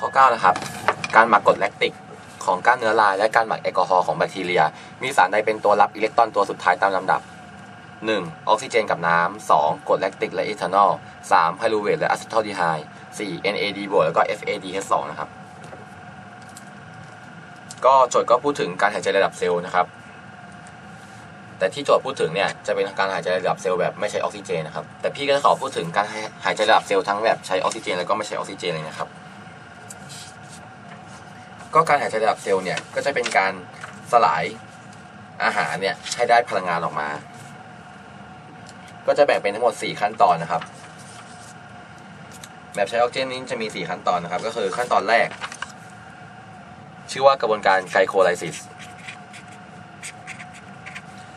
ข้อ 9 นะครับ การหมักกรดแลคติกของก้านเนื้อลาย และการหมักแอลกอฮอล์ของแบคทีเรีย มีสารใดเป็นตัวรับอิเล็กตรอนตัวสุดท้ายตามลำดับ 1. ออกซิเจนกับน้ำ 2. กรดแลคติกและอีทานอล 3. ไพรูเวทและอะซิทอลดีไฮด์ 4. NAD บวกแล้วก็ FADH2 นะครับ ก็โจทย์ก็พูดถึงการหายใจระดับเซลล์นะครับ แต่ที่โจทย์พูดถึงเนี่ยจะเป็นการหายใจระดับเซลล์แบบไม่ใช้ออกซิเจนนะครับ แต่พี่ก็จะขอพูดถึงการหายใจระดับเซลล์ทั้งแบบใช้ออกซิเจนแล้วก็ไม่ใช้ออกซิเจนเลยนะครับ ก็การหายใจระดับเซลล์เนี่ยก็จะเป็นการสลายอาหารเนี่ยให้ได้พลังงานออกมา ก็จะแบ่งเป็นทั้งหมด 4 ขั้นตอนนะครับ แบบใช้ออกซิเจนนี้จะมี 4 ขั้นตอนนะครับ ก็คือขั้นตอนแรก ชื่อว่ากระบวนการไกลโคไลซิส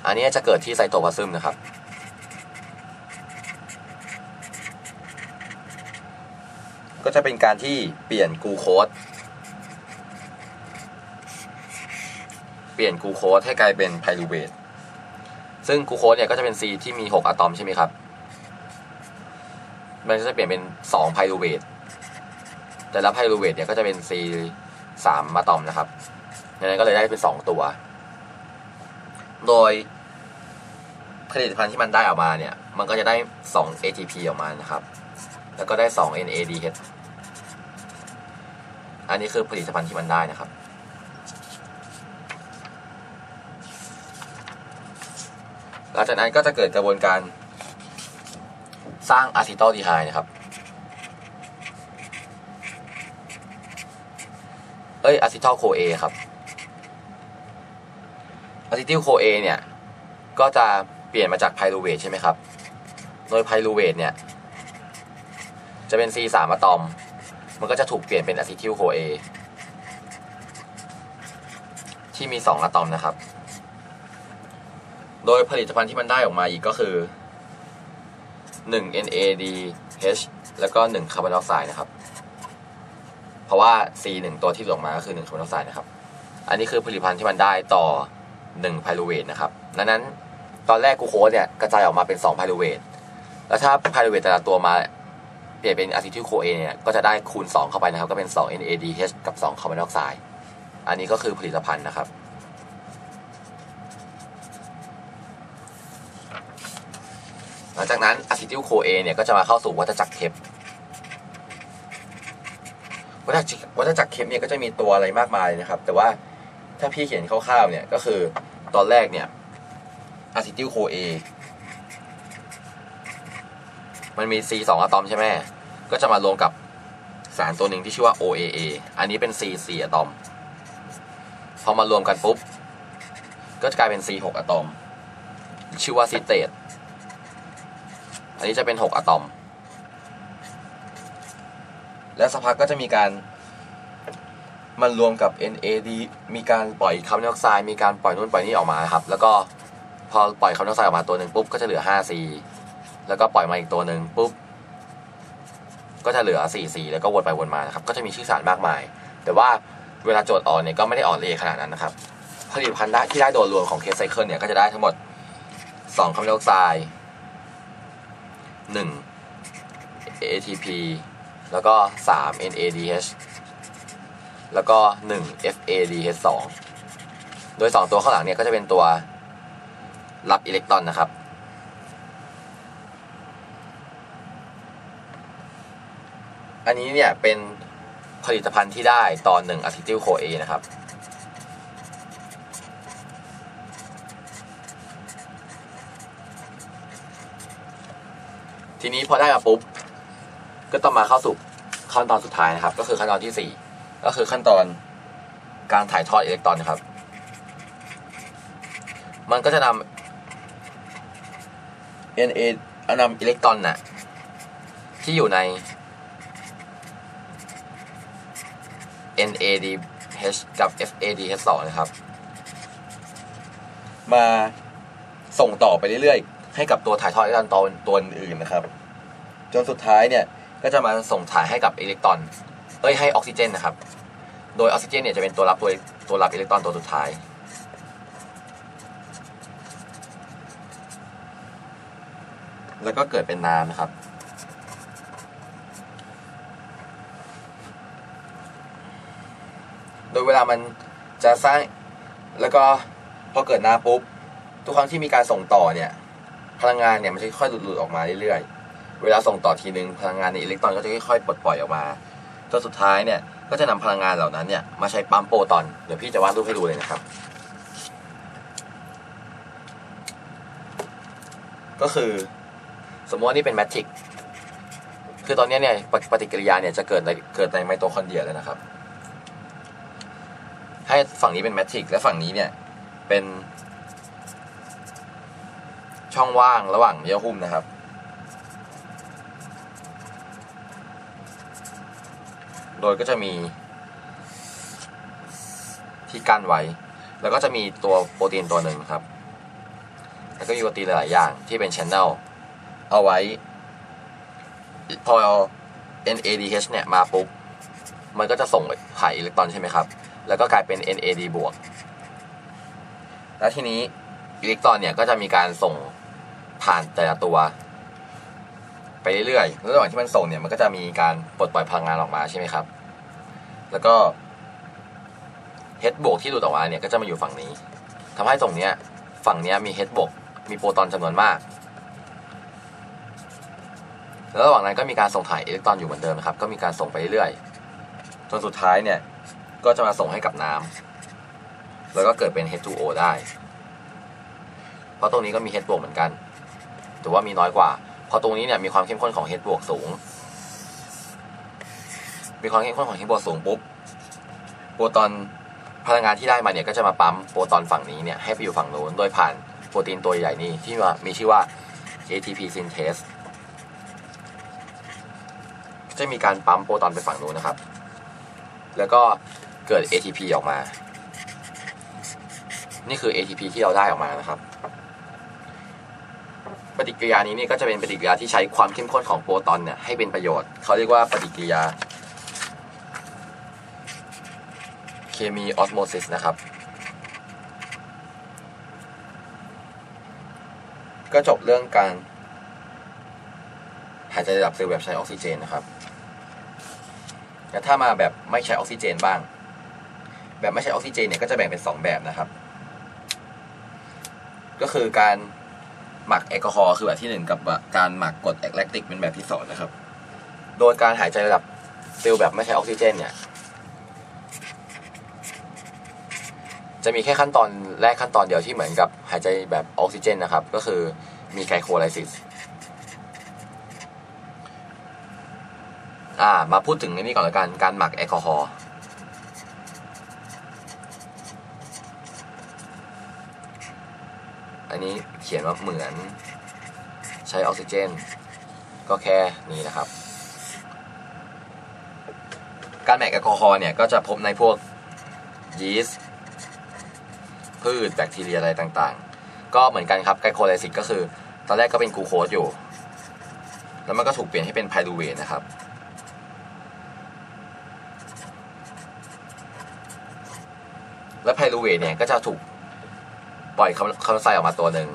อันนี้จะเกิดที่ไซโตพลาซึมนะครับ ก็จะเป็นการที่เปลี่ยนกลูโคส เปลี่ยนกูโคสให้กลายเป็นไพรูเวทซึ่งกูโคสเนี่ยก็จะเป็น C ที่มี 6 อะตอมใช่ไหมครับ มันก็จะเปลี่ยนเป็น2ไพรูเวทแต่ละไพรูเวทเนี่ยก็จะเป็น C 3อะตอมนะครับดังนั้นก็เลยได้เป็น 2 ตัว โดยผลิตภัณฑ์ที่มันได้ออกมาเนี่ย มันก็จะได้ 2 ATP ออกมานะครับ แล้วก็ได้ 2 NADH อันนี้คือผลิตภัณฑ์ที่มันได้นะครับ หลังจากนั้นก็จะเกิดกระบวนการสร้างอะซิตอลดีไฮนะครับ เอ้ยอะซิตอลโคเอครับอะซิติลโคเอเนี่ย ก็จะเปลี่ยนมาจากไพรูเวทใช่ไหมครับ โดยไพรูเวทเนี่ย จะเป็น C3 อะตอม มันก็จะถูกเปลี่ยนเป็นอะซิทิลโคเอที่มี 2 อะตอมนะครับ โดยผลิตภัณฑ์ที่มันได้ออกมาอีกก็คือ 1 NADH แล้วก็ 1 คาร์บอนไดออกไซด์นะครับ เพราะว่า C 1 ตัวที่หลงมาก็คือ 1 คาร์บอนไดออกไซด์นะครับ อันนี้คือผลิตภัณฑ์ที่มันได้ต่อ 1 ไพรูเวทนะครับ ดังนั้นตอนแรกกูโคสเนี่ยกระจายออกมาเป็น 2 ไพรูเวทแล้วถ้าไพรูเวทแต่ละตัวมาเปลี่ยนเป็นอะซิทิลโคเอเนี่ย ก็จะได้คูณ 2 เข้าไปนะครับ ก็เป็น 2 NADH กับ 2 คาร์บอนไดออกไซด์ อันนี้ก็คือผลิตภัณฑ์นะครับ ลังจากนั้นอะซิทิลโคเอเนี่ยก็จะมาเข้าสู่วัฏจักรเคปวัฏจักรวัฏจักรเคปเนี่ยก็จะมีตัวอะไรมากมายนะครับ แต่ว่าถ้าพี่เขียนคร่าวๆเนี่ยก็คือตอนแรกเนี่ยอะซิทิลโคเอมันมี C 2 อะตอมใช่ไหมก็จะมารวมกับสารตัวหนึ่งที่ชื่อว่า OAA อันนี้เป็น C 4 อะตอม พอมารวมกันปุ๊บ ก็จะกลายเป็น C 6 อะตอม ชื่อว่าซิเตต อันนี้จะเป็น 6อะตอม และสักพักก็จะมีการ มันรวมกับ NAD มีการปล่อยคาร์บอนไดออกไซด์มีการปล่อยนู่นปล่อยนี่ออกมาครับ แล้วก็พอปล่อยคาร์บอนไดออกไซด์ออกมาตัวหนึ่งปุ๊บก็จะเหลือ 5C แล้วก็ปล่อยมาอีกตัวหนึ่งปุ๊บก็จะเหลือ 4C แล้วก็วนไปวนมานะครับ ก็จะมีชื่อสารมากมาย แต่ว่าเวลาโจทย์ออกเนี่ยก็ไม่ได้อ่อนละเอียดขนาดนั้นนะครับ ผลิตภัณฑ์ที่ได้โดยรวมของเคสไซเคิลเนี่ยก็จะได้ทั้งหมด2คาร์บอนไดออกไซด์ 1 ATP แล้วก็ 3 NADH แล้วก็ 1 FADH2 โดย 2 ตัวข้างหลังเนี่ยก็จะเป็นตัวรับอิเล็กตรอนนะครับ อันนี้เนี่ยเป็นผลิตภัณฑ์ที่ได้ตอนหนึ่งอะซิติลโคเอนะครับ ทีนี้พอได้มาปุ๊บก็ต้องมาเข้าสู่ขั้นตอนสุดท้ายนะครับ ก็คือขั้นตอนที่สี่ก็คือขั้นตอนการถ่ายทอดอิเล็กตรอนนะครับ มันก็จะนำ NA นำอิเล็กตรอนน่ะที่อยู่ใน NADH กับ FADH2 นะครับ มาส่งต่อไปเรื่อยๆ ให้กับตัวถ่ายทอดอิเล็กตรอนตัวตัวอื่นนะครับ จนสุดท้ายเนี่ยก็จะมาส่งถ่ายให้กับอิเล็กตรอนเอ้ยให้ออกซิเจนนะครับ โดยออกซิเจนเนี่ยจะเป็นตัวรับตัวตัวรับอิเล็กตรอนตัวสุดท้าย แล้วก็เกิดเป็นน้ำนะครับโดยเวลามันจะสร้างแล้วก็พอเกิดน้ำปุ๊บ ทุกครั้งที่มีการส่งต่อเนี่ย พลังงานเนี่ยมันจะค่อยๆหลุดออกมาเรื่อยๆ เวลาส่งต่อทีนึงพลังงานในอิเล็กตรอนก็จะค่อยๆปลดปล่อยออกมาจนสุดท้ายเนี่ยก็จะนำพลังงานเหล่านั้นเนี่ยมาใช้ปั๊มโปรตอนเดี๋ยวพี่จะวาดรูปให้ดูเลยนะครับ ก็คือสมมติว่านี่เป็นแมทริกคือตอนนี้เนี่ยปฏิปฏิกิริยาเนี่ยจะเกิดในเกิดในไมโตคอนเดรียเลยนะครับ ให้ฝั่งนี้เป็นแมทริกและฝั่งนี้เนี่ยเป็น ช่องว่างระหว่างเยื่อหุ้มนะครับ โดยก็จะมี ที่กั้นไว้ แล้วก็จะมีตัวโปรตีนตัวหนึ่งครับ แล้วก็มีโปรตีนหลายอย่างที่เป็นช n น e l เอาไว้ พอ NADH เนี่ยมาปุ๊บ มันก็จะส่งถ่ายอิเล็กตรอนใช่ไหมครับ แล้วก็กลายเป็น NAD บวก แล้วทีนี้อิเล็กตรอนเนี่ยก็จะมีการส่ง ผ่านแต่ละตัวไปเรื่อยๆระหว่างที่มันส่งเนี่ยมันก็จะมีการปลดปล่อยพลังงานออกมาใช่ไหมครับ แล้วก็ H บวกที่หลุดออกมาเนี่ยก็จะมาอยู่ฝั่งนี้ทำให้ตรงเนี้ยฝั่งเนี้ยมี H บวกมีโปรตอนจำนวนมาก แล้วระหว่างนั้นก็มีการส่งถ่ายอิเล็กตรอนอยู่เหมือนเดิมนะครับ ก็มีการส่งไปเรื่อยๆ จนสุดท้ายเนี่ยก็จะมาส่งให้กับน้ำแล้วก็เกิดเป็น H2O ได้ เพราะตรงนี้ก็มี H บวกเหมือนกัน แต่ว่ามีน้อยกว่า เพราะตรงนี้เนี่ยมีความเข้มข้นของ H บวกสูง มีความเข้มข้นของ H บวกสูงปุ๊บโปรตอนพลังงานที่ได้มาเนี่ยก็จะมาปั๊มโปรตอนฝั่งนี้เนี่ยให้ไปอยู่ฝั่งโน้นโดยผ่านโปรตีนตัวใหญ่นี้ที่มีชื่อว่า ATP synthase จะมีการปั๊มโปรตอนไปฝั่งนู้นนะครับ แล้วก็เกิด ATP ออกมา นี่คือ ATP ที่เราได้ออกมานะครับ ฏิกิริยานี้นี่ก็จะเป็นปฏิกิริยาที่ใช้ความเข้มข้นของโปรตอนเนี่ยให้เป็นประโยชน์เขาเรียกว่าปฏิกิริยาเคมีออสโมซิสนะครับ ก็จบเรื่องการ หายใจระดับเซลล์แบบใช้ออกซิเจนนะครับแต่ถ้ามาแบบไม่ใช้ออกซิเจนบ้าง แบบไม่ใช้ออกซิเจนเนี่ยก็จะแบ่งเป็นสองแบบนะครับ ก็คือการ หมักแอลกอฮอล์คือแบบที่หนึ่งกับการหมักกรดแลคติกเป็นแบบที่สองนะครับ โดยการหายใจระดับเซลล์แบบไม่ใช้ออกซิเจนเนี่ยจะมีแค่ขั้นตอนแรกขั้นตอนเดียวที่เหมือนกับหายใจแบบออกซิเจนนะครับ ก็คือมีไกลโคไลซิสอ่ามาพูดถึงในี่ก่อนละกันการหมักแอลกอฮอล์ อันนี้เขียนว่าเหมือนใช้ออกซิเจน ก็แค่นี้นะครับ การหมักแอลกอฮอล์เนี่ยก็จะพบในพวกยีสต์พืชแบคทีเรียอะไรต่างๆ ก็เหมือนกันครับไกลโคไลซิสก็คือ ตอนแรกก็เป็นกูโคสอยู่ แล้วมันก็ถูกเปลี่ยนให้เป็นไพรูเวทนะครับและไพรูเวทเนี่ยก็จะถูก ปล่อยคาร์บอนไดออกไซด์ออกมาตัวหนึ่ง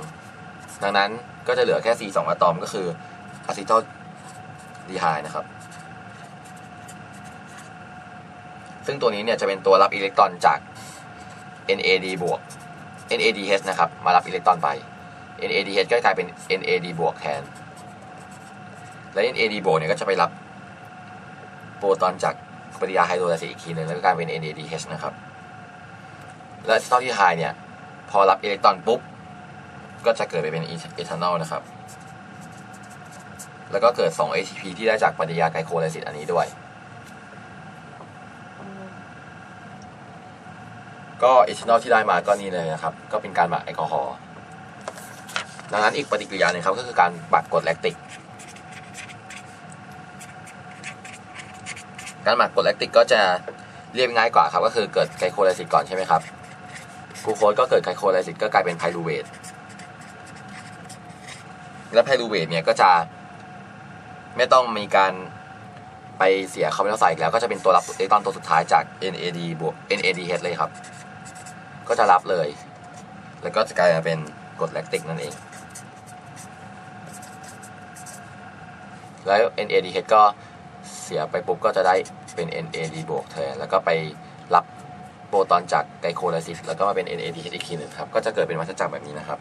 ดังนั้นก็จะเหลือแค่ C 2 อะตอมก็คืออะซิโตดีไฮนะครับ ซึ่งตัวนี้เนี่ยจะเป็นตัวรับอิเล็กตรอนจาก NAD บวก NADH นะครับ มารับอิเล็กตรอนไป NADH ก็กลายเป็น NAD บวกแทน และ NAD บวกเนี่ยก็จะไปรับโปรตอนจากปฏิกิริยาไฮโดรไลซิสอีกทีหนึ่งแล้วก็กลายเป็น NADH นะครับ และสตอที่ไฮเนี่ย พอรับอิเล็กตรอนปุ๊บ ก็จะเกิดไปเป็นเอทานอลนะครับ แล้วก็เกิด 2 ATP ที่ได้จากปฏิกิริยาไกลโคไลซิสอันนี้ด้วย ก็เอทานอลที่ได้มาก็นี่เลยนะครับ ก็เป็นการหมักแอลกอฮอล์ดังนั้นอีกปฏิกิริยาหนึ่งครับก็คือการหมักกรดแลคติก การหมักกรดแลคติกก็จะเรียบง่ายกว่าครับ ก็คือเกิดไกลโคไลซิสก่อนใช่ไหมครับ กูโคสก็เกิดไกลโคไลซิสก็กลายเป็นไพรูเวทและไพรูเวทเนี่ยก็จะไม่ต้องมีการไปเสียคาร์บอนไดออกไซด์อีกแล้วก็จะเป็นตัวรับอิเล็กตรอนตัวสุดท้ายจาก NAD บวก NADH เลยครับ ก็จะรับเลย แล้วก็จะกลายมาเป็นกรดแลคติกนั่นเอง แล้ว NADH ก็เสียไปปุ๊บก็จะได้เป็น NAD บวกแทนแล้วก็ไปรับ โปรตอนจากไกลโคไลซิสแล้วก็มาเป็น NADH อีกทีหนึ่งครับ ก็จะเกิดเป็นวัฏจักรแบบนี้นะครับ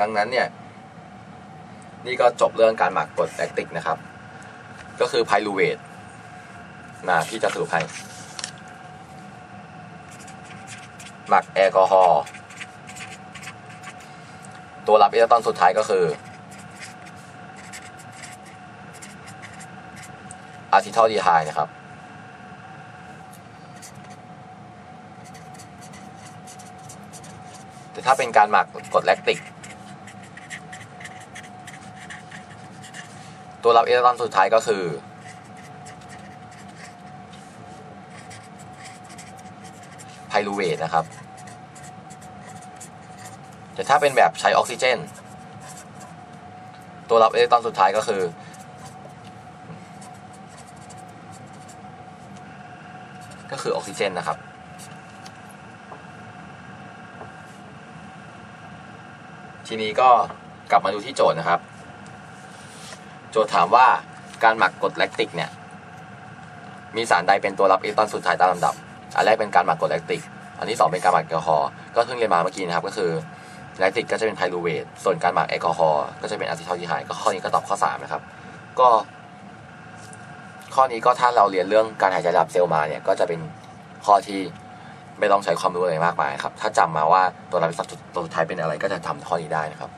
ดังนั้นเนี่ย นี่ก็จบเรื่องการหมักกรดแลคติกนะครับ ก็คือไพรูเวทนะพี่จะสรุปให้หมักแอลกอฮอล์ตัวรับอิเล็กตรอนสุดท้ายก็คืออะซิทอลดีไฮนะครับ แต่ถ้าเป็นการหมักกดแลคติก ตัวรับอิเล็กตรอนสุดท้ายก็คือไพรูเวทนะครับ แต่ถ้าเป็นแบบใช้ออกซิเจน ตัวรับอิเล็กตรอนสุดท้ายก็คือก็คือออกซิเจนนะครับ ทีนี้ก็กลับมาดูที่โจทย์นะครับ โจทย์ถามว่าการหมักกรดแลคติกเนี่ย มีสารใดเป็นตัวรับอิเล็กตรอนสุดท้ายตามลำดับ อันแรกเป็นการหมักกรดแลคติก อันที่สองเป็นการหมักแอลกอฮอล์ ก็เพิ่งเรียนมาเมื่อกี้นะครับ ก็คือแลคติกก็จะเป็นไพรูเวทส่วนการหมักแอลกอฮอล์ก็จะเป็นอะซิทอลดีไฮด์ก็ข้อนี้ก็ตอบข้อสามนะครับ ก็ ข้อนี้ก็ถ้าเราเรียนเรื่องการหายใจระดับเซลล์มาเนี่ย ก็จะเป็นข้อที่ ไม่ต้องใช้ความรู้อะไรมากมายครับ ถ้าจำมาว่าตัวรับอิเล็กตรอนตัวสุดท้ายเป็นอะไรก็จะทำข้อนี้ได้นะครับ